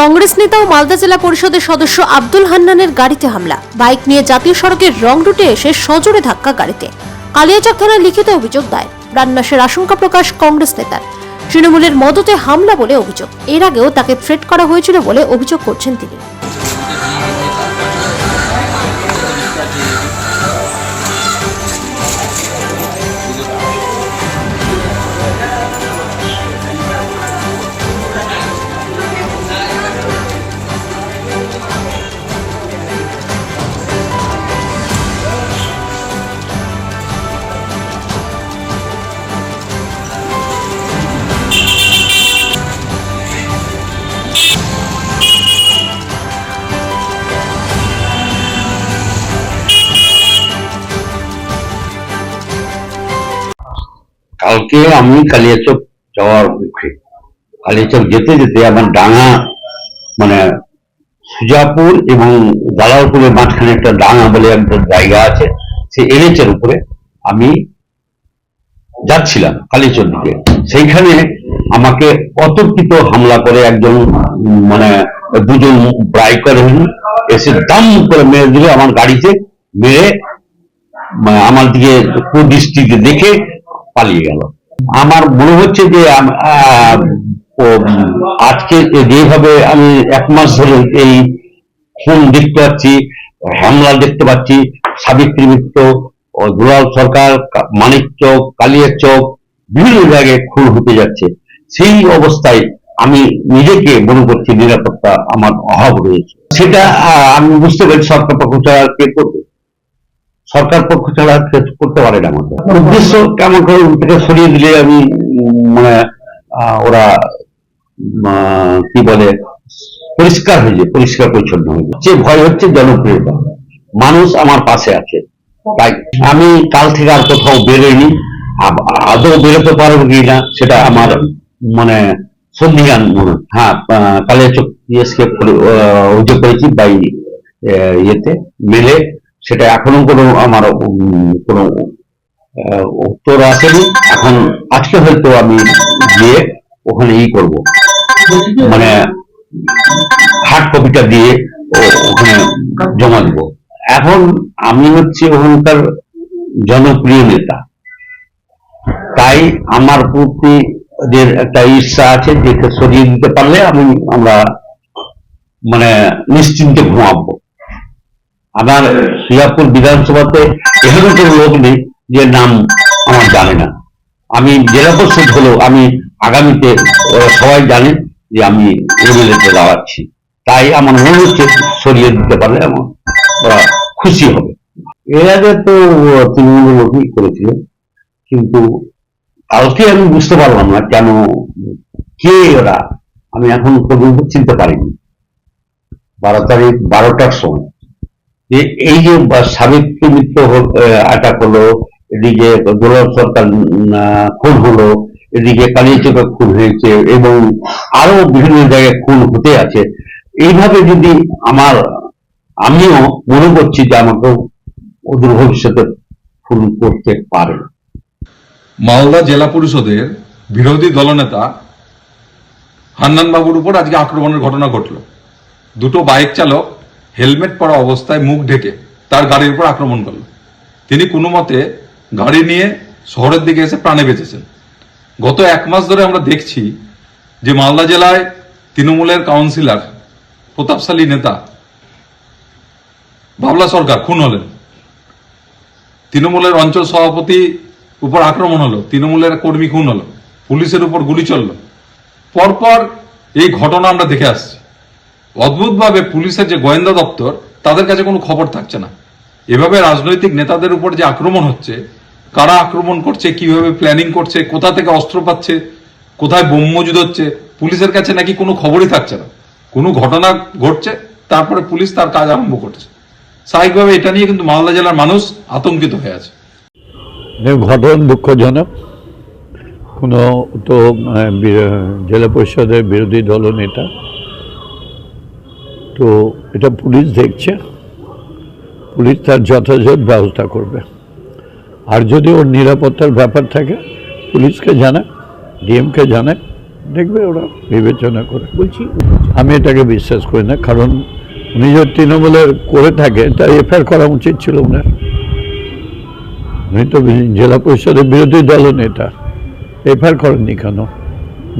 কংগ্রেস নেতা ও মালদা জেলা পরিষদের সদস্য আব্দুল হান্নানের গাড়িতে হামলা। বাইক নিয়ে জাতীয় সড়কের রং রুটে এসে সজোরে ধাক্কা গাড়িতে। কালিয়াচক থানায় লিখিত অভিযোগ দায়ের। প্রাণনাশের আশঙ্কা প্রকাশ কংগ্রেস নেতার। তৃণমূলের মদতে হামলা বলে অভিযোগ। এর আগেও তাকে থ্রেট করা হয়েছিল বলে অভিযোগ করছেন তিনি। কালকে আমি কালিয়াচক যাওয়ার মুখে কালিয়াচক যেতে যেতে আমার ডাঙা মানে সুজাপুর এবং দালালপুরের মাঝখানে একটা ডাঙা বলে একটা জায়গা আছে, সেই এনএচের উপরে আমি যাচ্ছিলাম কালীচক দিকে। সেইখানে আমাকে অতর্কিত হামলা করে একজন মানে দুজন ব্রাইকার এসে দাম করে মেরে দিল আমার গাড়িতে, মেরে মানে আমার দিকে কুদৃষ্টিতে দেখে পালিয়ে গেল। আমার মনে হচ্ছে যে আজকে যেভাবে আমি এক মাস ধরে এই খুন দেখতে পাচ্ছি হামলা দেখতে পাচ্ছি, সাবিত্রী মিত্র দুলাল সরকার মানিক চক, কালিয়ার চক, বিভিন্ন জায়গায় খুন হতে যাচ্ছে। সেই অবস্থায় আমি নিজেকে মনে করছি নিরাপত্তা আমার অভাব রয়েছে। সেটা আমি বুঝতে পারি সরকার পক্ষ কে করবে। সরকার পক্ষ ছাড়া করতে পারে না আমাদের। উদ্দেশ্য কেমন করে থেকে সরিয়ে দিলে আমি মানে ওরা কি বলে পরিষ্কার হয়ে যায় পরিষ্কার পরিচ্ছন্ন হয়ে যায়। যে ভয় হচ্ছে জনপ্রিয়তা মানুষ আমার পাশে আছে। তাই আমি কাল থেকে আর কোথাও বেরোইনি। আদৌ বেরোতে পারব কি না সেটা আমার মানে সন্ধিগান মনে হয়। আহ, কালিয়াচক ইয়েসকে অভিযোগ করেছি বাই ইয়েতে মেলে সেটা এখনও কোনো আমার কোনো উত্তর আসেনি। এখন আজকে হয়তো আমি গিয়ে ওখানে ই করব। মানে হার্ড কপিটা দিয়ে ওখানে জমা দিব। এখন আমি হচ্ছে ওখানকার জনপ্রিয় নেতা। তাই আমার প্রতি একটা ঈর্ষা আছে যেটা সরিয়ে দিতে পারলে আমি, আমরা মানে নিশ্চিন্তে ঘুমাবো। আমার সিয়াপুর বিধানসভাতে এখানে কোনো লোক নেই যে নাম আমার জানে না। আমি জেলা পরিষদ হলেও আমি আগামীতে সবাই জানে যে আমি এমএলএতে দাঁড়াচ্ছি। তাই আমার মনে হচ্ছে সরিয়ে দিতে পারলে আমার ওরা খুশি হবে। এর আগে তো তৃণমূল লোকই করেছিল, কিন্তু কালকে আমি বুঝতে পারলাম না কেন, কে ওরা, আমি এখন পর্যন্ত চিনতে পারিনি। বারো তারিখ, বারোটার সময়। যে এই যে সাবিত্রী মিত্র আটাক হলো এদিকে দোলাল সরকার খুন হলো, এদিকে কালিয়াচকে খুন হয়েছে এবং আরও বিভিন্ন জায়গায় খুন হতে আছে। এইভাবে যদি আমার, আমিও মনে করছি যে আমাকে অদূর ভবিষ্যতে খুন করতে পারে। মালদা জেলা পরিষদের বিরোধী দলনেতা হান্নান বাবুর উপর আজকে আক্রমণের ঘটনা ঘটল। দুটো বাইক চালক হেলমেট পরা অবস্থায় মুখ ঢেকে তার গাড়ির উপর আক্রমণ করল। তিনি কোনো মতে গাড়ি নিয়ে শহরের দিকে এসে প্রাণে বেঁচেছেন। গত এক মাস ধরে আমরা দেখছি যে মালদা জেলায় তৃণমূলের কাউন্সিলর, প্রতাপশালী নেতা বাবলা সরকার খুন হলেন। তৃণমূলের অঞ্চল সভাপতি উপর আক্রমণ হলো, তৃণমূলের কর্মী খুন হলো, পুলিশের উপর গুলি চলল। পরপর এই ঘটনা আমরা দেখে আসছি। অদ্ভুতভাবে পুলিশের যে গোয়েন্দা দপ্তর, তাদের কাছে কোনো খবর থাকছে না। এভাবে রাজনৈতিক নেতাদের উপর যে আক্রমণ হচ্ছে, কারা আক্রমণ করছে, কীভাবে প্ল্যানিং করছে, কোথা থেকে অস্ত্র পাচ্ছে, কোথায় বোম মজুদ হচ্ছে, পুলিশের কাছে নাকি কোনো খবরই থাকছে না। কোনো ঘটনা ঘটছে, তারপরে পুলিশ তার কাজ আরম্ভ করছে। স্বাভাবিকভাবে এটা নিয়ে কিন্তু মালদা জেলার মানুষ আতঙ্কিত হয়ে আছে। ঘটনা দুঃখজনক। কোনো তো জেলা পরিষদের বিরোধী দলনেতা তো এটা পুলিশ দেখছে। পুলিশ তার যথাযথ ব্যবস্থা করবে। আর যদি ওর নিরাপত্তার ব্যাপার থাকে পুলিশকে জানায় ডিএমকে জানায় দেখবে ওরা বিবেচনা করে। বলছি আমি এটাকে বিশ্বাস করি না কারণ উনি যদি তৃণমূলের করে থাকে তা এফআইআর করা উচিত ছিল ওনার। উনি তো জেলা পরিষদের বিরোধী দল নেতা। এফআইআর করেননি কেন?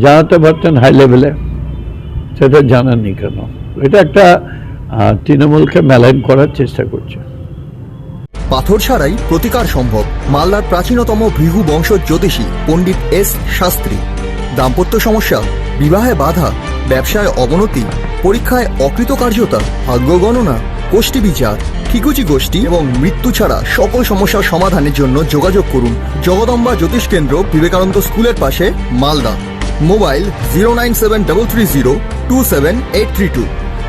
জানাতে পারতেন হাই লেভেলে সেটা জানাননি কেন? এটা একটা তৃণমূলকে মেলাইন করার চেষ্টা করছে। পাথর ছাড়াই প্রতিকার সম্ভব। মালদার প্রাচীনতম ভৃহু বংশ জ্যোতিষী পণ্ডিত এস শাস্ত্রী। দাম্পত্য সমস্যা, বিবাহে বাধা, ব্যবসায় অবনতি, পরীক্ষায় অকৃতকার্যতা, ভাগ্য গণনা, গোষ্ঠী বিচার, ঠিকুচি গোষ্ঠী এবং মৃত্যু ছাড়া সকল সমস্যার সমাধানের জন্য যোগাযোগ করুন জগদম্বা জ্যোতিষ কেন্দ্র বিবেকানন্দ স্কুলের পাশে, Malda. Mobile zero nine seven double three zero two seven eight three two.